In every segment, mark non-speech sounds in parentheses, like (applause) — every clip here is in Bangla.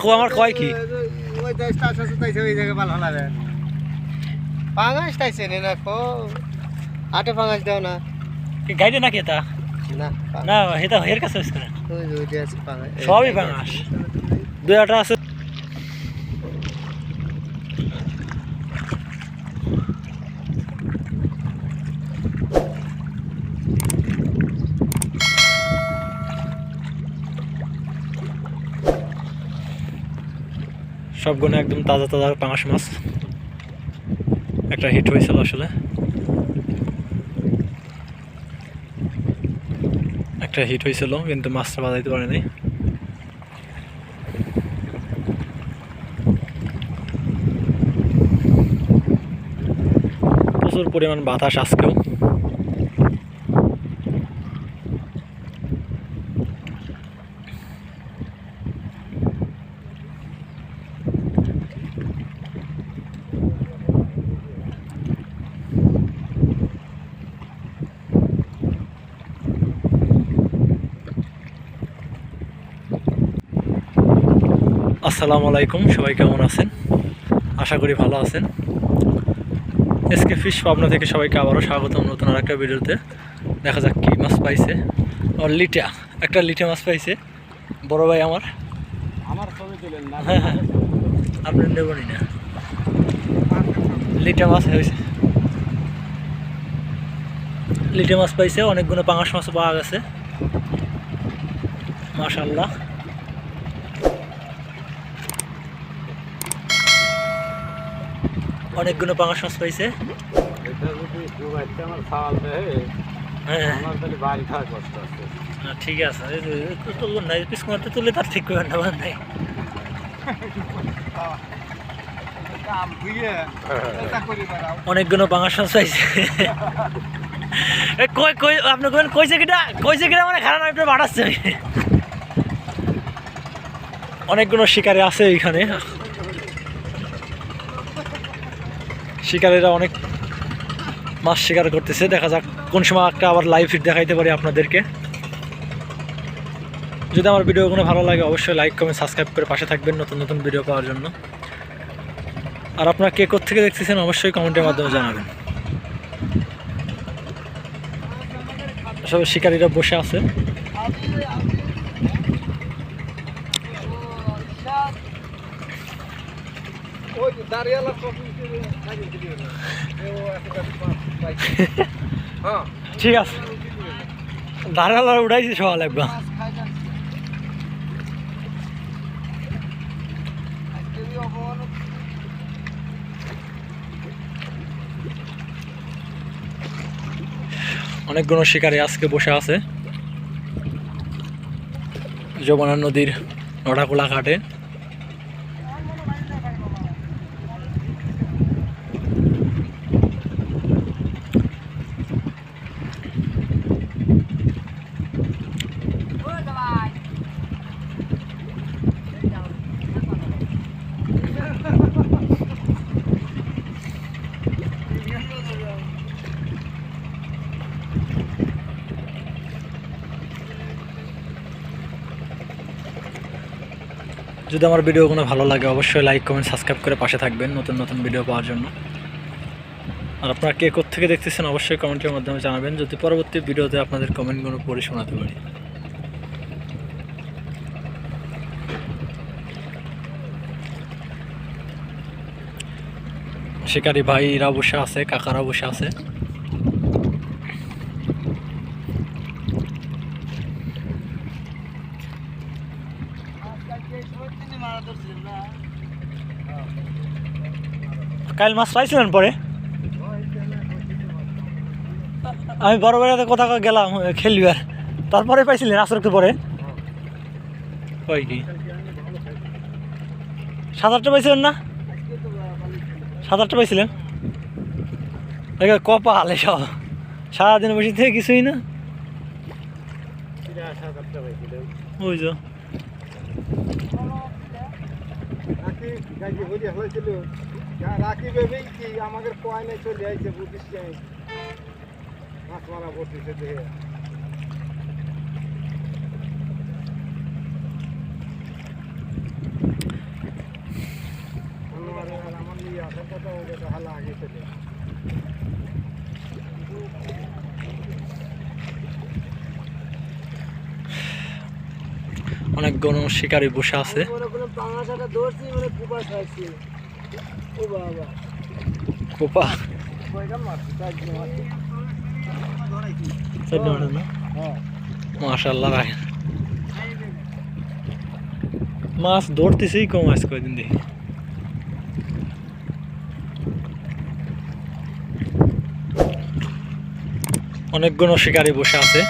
কাকু আমার কয় কি? ওই দেশটা আছে তাইছে ওই জায়গায় ভালো লাগে। পাঙাশ তাইছে নে না কো? আটে পাঙাশ দাও না। কি গাইডে না না এটা হের কাছে হইছে না? সবই পাঙাশ। দুই একটা আছে। সবগুলো একদম তাজা তাজা পাঙাশ মাছ। একটা হিট হয়েছিল আসলে। একটা হিট হয়েছিল, কিন্তু মাছটা বাজাইতে পারেনি। প্রচুর পরিমাণ বাতাস আজকেও। আসসালামু আলাইকুম সবাই কেমন আছেন? আশা করি ভালো আছেন। এসকে ফিশ পাবনা থেকে সবাইকে আবারও স্বাগতম নতুন আর একটা ভিডিওতে। দেখা যাক কী মাছ পাইছে। ও লিটা। একটা লিটে মাছ পাইছে। বড় ভাই আমার। আমার ছবি তুলেন না। হ্যাঁ হ্যাঁ। আপনি নেবনি না। লিটে মাছ হয়েছে। লিটে মাছ পাইছে অনেকগুলো পাঙাশ মাছ পাওয়া গেছে। মাশাল্লাহ অনেকগুলো পাঙাশ মাছ পাইছে। হ্যাঁ। ঠিক আছে। পিস তুলে তার ঠিক করবেন না নাই। অনেকগুলো পাঙাশ মাছ পাইছে। কই কই আপনি কইন কইছে কিটা কইছে কিটা মানে খারাপ একটু বাড়াচ্ছে। অনেকগুলো শিকারে আছে এইখানে। শিকারীরা অনেক মাছ শিকার করতেছে। দেখা যাক কোন সময় একটা আবার লাইভ ফিট দেখাইতে পারি আপনাদেরকে। যদি আমার ভিডিওগুলো ভালো লাগে, অবশ্যই লাইক কমেন্ট সাবস্ক্রাইব করে পাশে থাকবেন নতুন নতুন ভিডিও পাওয়ার জন্য। আর আপনারা কে থেকে দেখতেছেন, অবশ্যই কমেন্টের মাধ্যমে জানাবেন। সব শিকারীরা বসে আছে ওই যে দাঁড়িয়ালা কফি খাইয়ে দিও না ও একটা পাইছে হ্যাঁ (laughs) ঠিক আছে। দাঁড়ালা উঠাইছি সকাল একবার অনেকগুলো শিকারী আজকে বসে আছে। যমুনা নদীর নটাকুলা ঘাটে। যদি আমার ভিডিওগুলো ভালো লাগে, অবশ্যই লাইক কমেন্ট সাবস্ক্রাইব করে পাশে থাকবেন নতুন নতুন ভিডিও পাওয়ার জন্য। আর আপনারা কে থেকে দেখতেছেন, অবশ্যই কমেন্টের মাধ্যমে জানাবেন। যদি পরবর্তী ভিডিওতে আপনাদের কমেন্টগুলো পড়ে শোনাতে পারি। শিকারি ভাইরা বসে আছে, কাকারা বসে আছে। কাল মাছ পাইছিলেন পরে? আমি বড় বেড়াতে কথা গেলাম খেলবি আর তারপরে পাইছিলেন আসর একটু পরে? ওই কি? সাত আটটা পাইছিলেন না? সাত আটটা পাইছিলেন? দেখে কপাল এসব। সারাদিন বসে থেকে কিছুই না। ওই যে। হয়েছিল। রাখি ভেবেই কি আমাদের কয়নে চলে আইছে বুঝিস মাছ মারা বসেছে দেহে। আসার কথা ওদের হালা আগে চলে অনেক গণ শিকারি বসে আছে। হ্যাঁ মাশাল্লাহ রাখেন। মাছ ধরতেছেই কম আজ কয়দিন দেখি। অনেকগুলো শিকারি বসে আছে।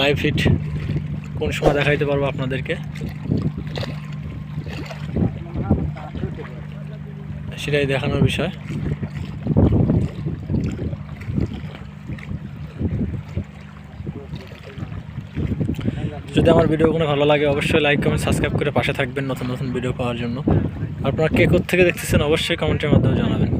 লাইভ হিট কোন সময় দেখাইতে পারব আপনাদেরকে। সেটাই দেখানোর বিষয়। যদি আমার ভিডিওগুলো ভালো লাগে, অবশ্যই লাইক কমেন্ট সাবস্ক্রাইব করে পাশে থাকবেন নতুন নতুন ভিডিও পাওয়ার জন্য। আপনারা কে থেকে দেখতেছেন, অবশ্যই কমেন্টের মাধ্যমে জানাবেন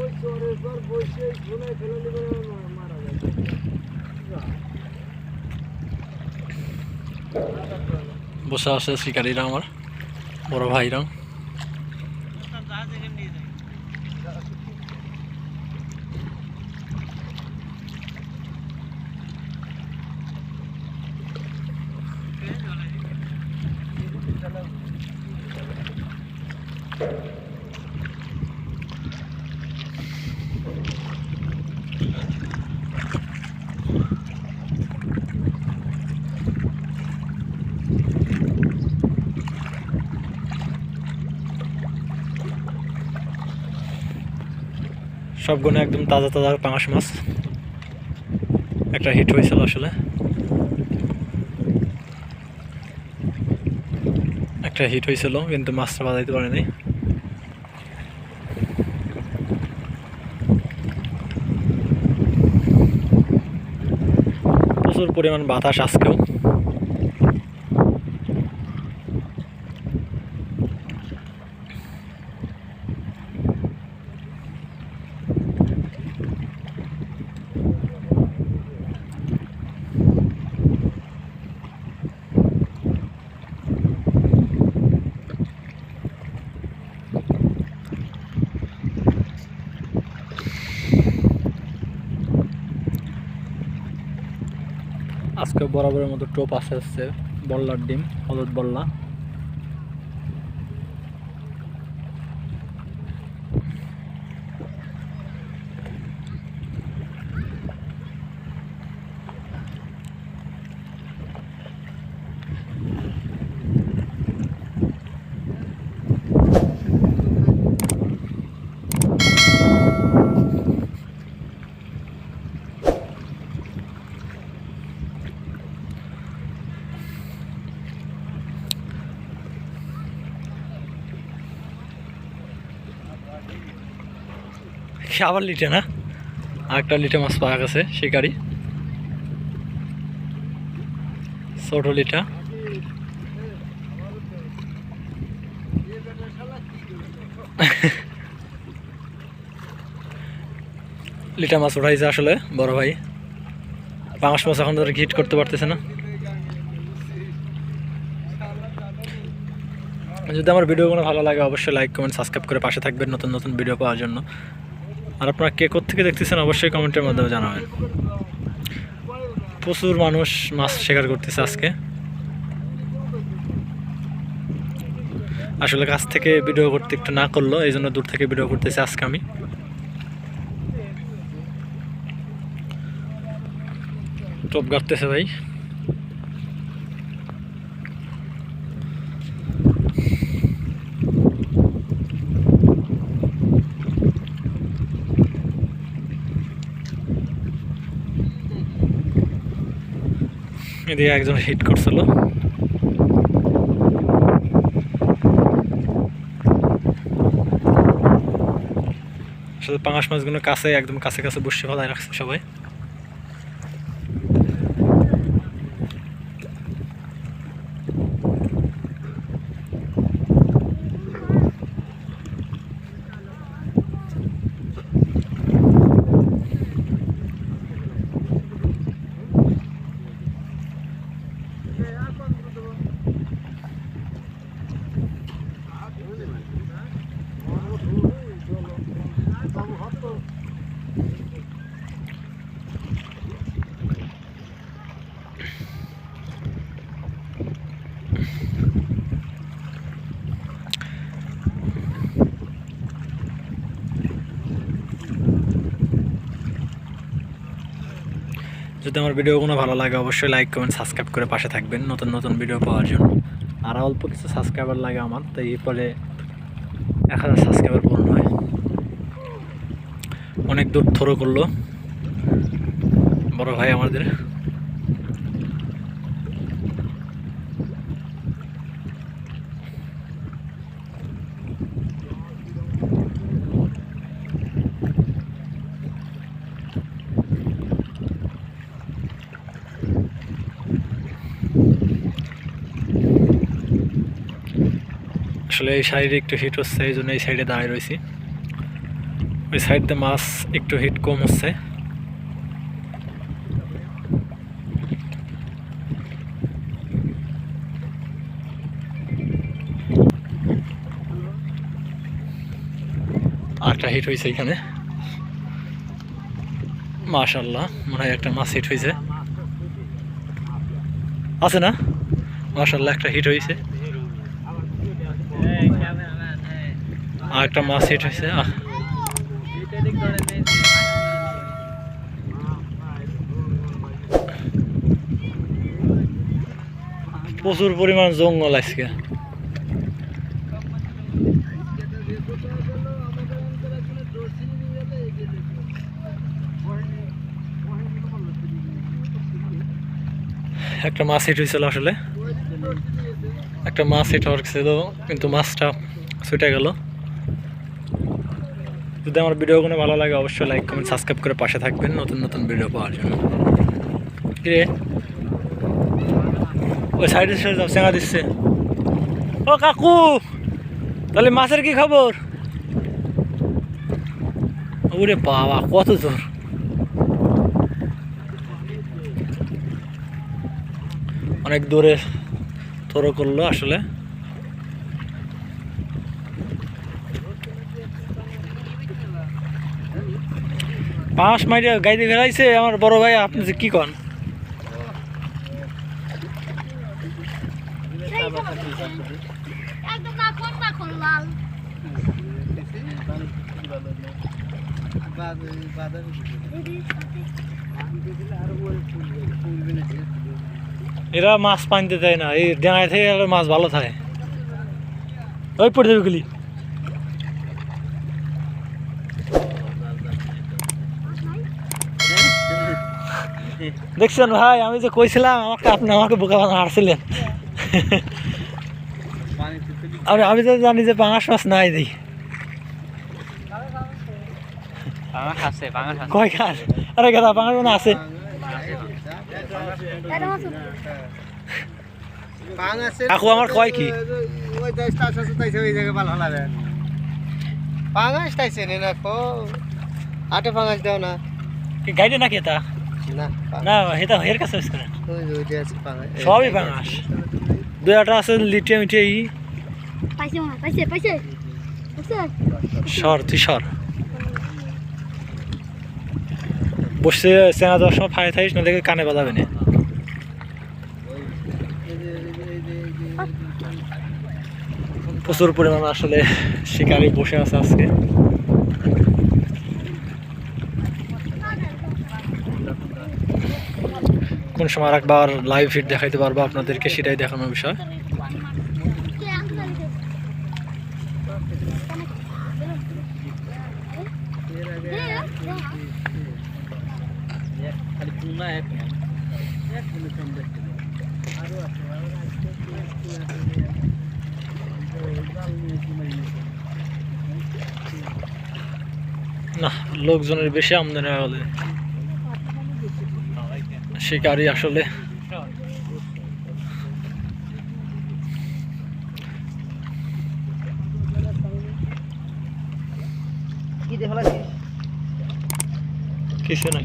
ওই চোরের পর বসে ঝুলাই ফেলে দিবে মারা যাবে বসে আছে শিকারীরা আমার বড় ভাইরা। সবগুলো একদম তাজা তাজা পাঙাশ মাছ। একটা হিট হয়েছিল আসলে। একটা হিট হয়েছিল, কিন্তু মাছটা বাজাইতে পারেনি। প্রচুর পরিমাণ বাতাস আজকেও। আজকে বরাবরের মতো টোপ আসে আসছে বল্লার ডিম হলুদ বল্লা। আবার লিটে, না? আরেকটা লিটে মাছ পাওয়া গেছে, শিকারি। ছোট লিটা। লিটা মাছ উঠাইছে আসলে, বড় ভাই। পাঙাশ মাছ এখন ধরে হিট করতে পারতেছে না। যদি আমার ভিডিওগুলো ভালো লাগে, অবশ্যই লাইক কমেন্ট সাবস্ক্রাইব করে পাশে থাকবেন নতুন নতুন ভিডিও পাওয়ার জন্য। আর আপনারা কে থেকে দেখতেছেন, অবশ্যই কমেন্টের মাধ্যমে জানাবেন। প্রচুর মানুষ মাছ শিকার করতেছে আজকে। আসলে কাছ থেকে ভিডিও করতে একটু না করল, এই জন্য দূর থেকে ভিডিও করতেছি আজকে আমি। টোপ গাড়তেছে ভাই। এদিকে একজন হিট করছিল। পাঙাশ মাছগুলো কাছে একদম কাছে কাছে বসে ভালো রাখছে সবাই। যদি আমার ভিডিওগুলো ভালো লাগে, অবশ্যই লাইক কমেন্ট সাবস্ক্রাইব করে পাশে থাকবেন নতুন নতুন ভিডিও পাওয়ার জন্য। আর অল্প কিছু সাবস্ক্রাইবার লাগে আমার তাই এরপরে এক হাজার সাবস্ক্রাইবার পূরণ হয়। অনেক দূর থরো করল। বড় ভাই আমাদের। আসলে এই সাইডে একটু হিট হচ্ছে, এই জন্য এই সাইডে দাঁড়িয়ে রয়েছি। ওই সাইডে মাছ একটু হিট কম হচ্ছে। আটটা হিট হয়েছে এখানে। মাশাল্লাহ মনে হয় একটা মাছ হিট হয়েছে। আছে না? মাশাল্লাহ একটা হিট হয়েছে। একটা মাছ হিট হয়েছে প্রচুর পরিমাণ জঙ্গল আজকে। একটা মাছ হিট হয়েছিল আসলে। একটা মাছ হিট হচ্ছিল কিন্তু মাছটা ছুটে গেল। যদি আমার ভিডিওগুলো ভালো লাগে, অবশ্যই লাইক কমেন্ট সাবস্ক্রাইব করে পাশে থাকবেন নতুন নতুন ভিডিও পাওয়ার জন্য। কিরে? ওই সাইডে সাইডে যাও চেঙা দিচ্ছে। ও কাকু, তাহলে মাছের কি খবর? ওরে বাবা, কত জোর। অনেক দূরে তরো করল আসলে। পাঁচ মাইরে গাইতে ফেলাইছে আমার বড় ভাই, আপনি যে কি কন? এরা মাছ পানিতে দেয় না, এই ডেঙায় থেকে মাছ ভালো থাকে। ওই পড়ে যাবে দেখছেন ভাই আমি যে কইছিলাম আমাকে আপনি আমাকে বোকা বানা হারছিলেন। আমি আমি তো জানি যে পাঙাশ মাছ নাই দিই। কয় খান আরে গেদা পাঙাশ আছে। কাকু আমার কয় কি? পাঙাশ তাইছে না কো? আটে পাঙাশ দাও না। গাইডে নাকি এটা? না না এটা হের কাছে না। সবই পাঙাশ দুই একটা আছে লিটিয়ে মিটিয়ে ই। পাইছে পাইছে পাইছে। পাইছে? সর তুই সর। বসে চেনা দেওয়ার সময় ফাই থাইস না দেখে কানে বাজাবে না। প্রচুর পরিমাণ আসলে শিকারি বসে আছে আজকে। কোন সময় আর একবার লাইভ ফিট দেখাইতে পারব আপনাদেরকে, সেটাই দেখানোর বিষয়। না, লোকজনের বেশি আমদানি হয় শিকারি আসলে কিছু নাই।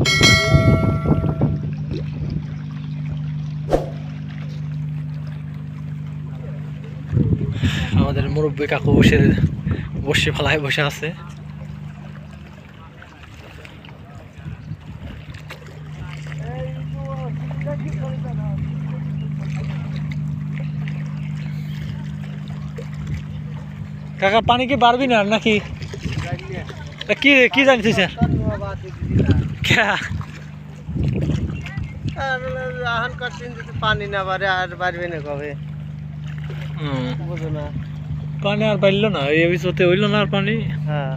আমাদের মুরব্বী কাকু বসে বসে ফেলায় বসে আছে। কাকা পানি কি বাড়বি না নাকি? কি কি জানিস স্যার আহান করছেন যদি পানি না বাড়ে আর বাড়বে না কবে। বুঝো না। পানি আর পাইলো না এই বিষয়তে হইল না আর পানি? হ্যাঁ।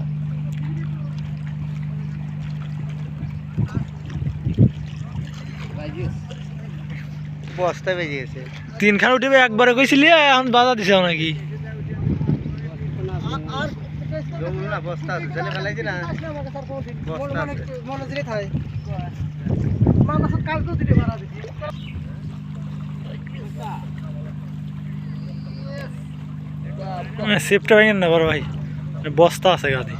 বস্তা বেজে গেছে। তিনখান উঠিবে একবারে কইছিলি এখন বাধা দিছে নাকি? না বস্তা আছে ছেলে ফেলাইছি না? বস্তা আছে। সেফটা ভেঙে না বড় ভাই। বস্তা আছে গাদি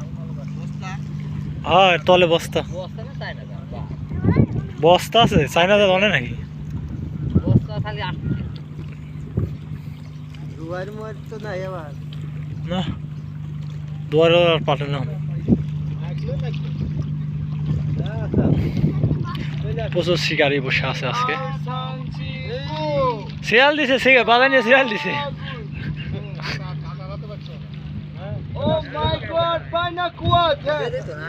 হ্যাঁ তলে বস্তা। বস্তা আছে চাইনা দাদা অনে নাকি? খালি আসছে দুয়ার মোয়ার তো নাই আবার। না দুয়ারে আর পাঠে না। প্রচুর শিকারি বসে আছে আজকে। শিয়াল দিছে শিকার বাজার নিয়ে শিয়াল দিছে। ও মাই গড বাইনা কুয়াত তো না?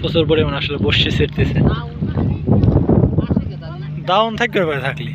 প্রচুর পরিমাণ আসলে কে তাহলে ডাউন থাকবে থাকলে।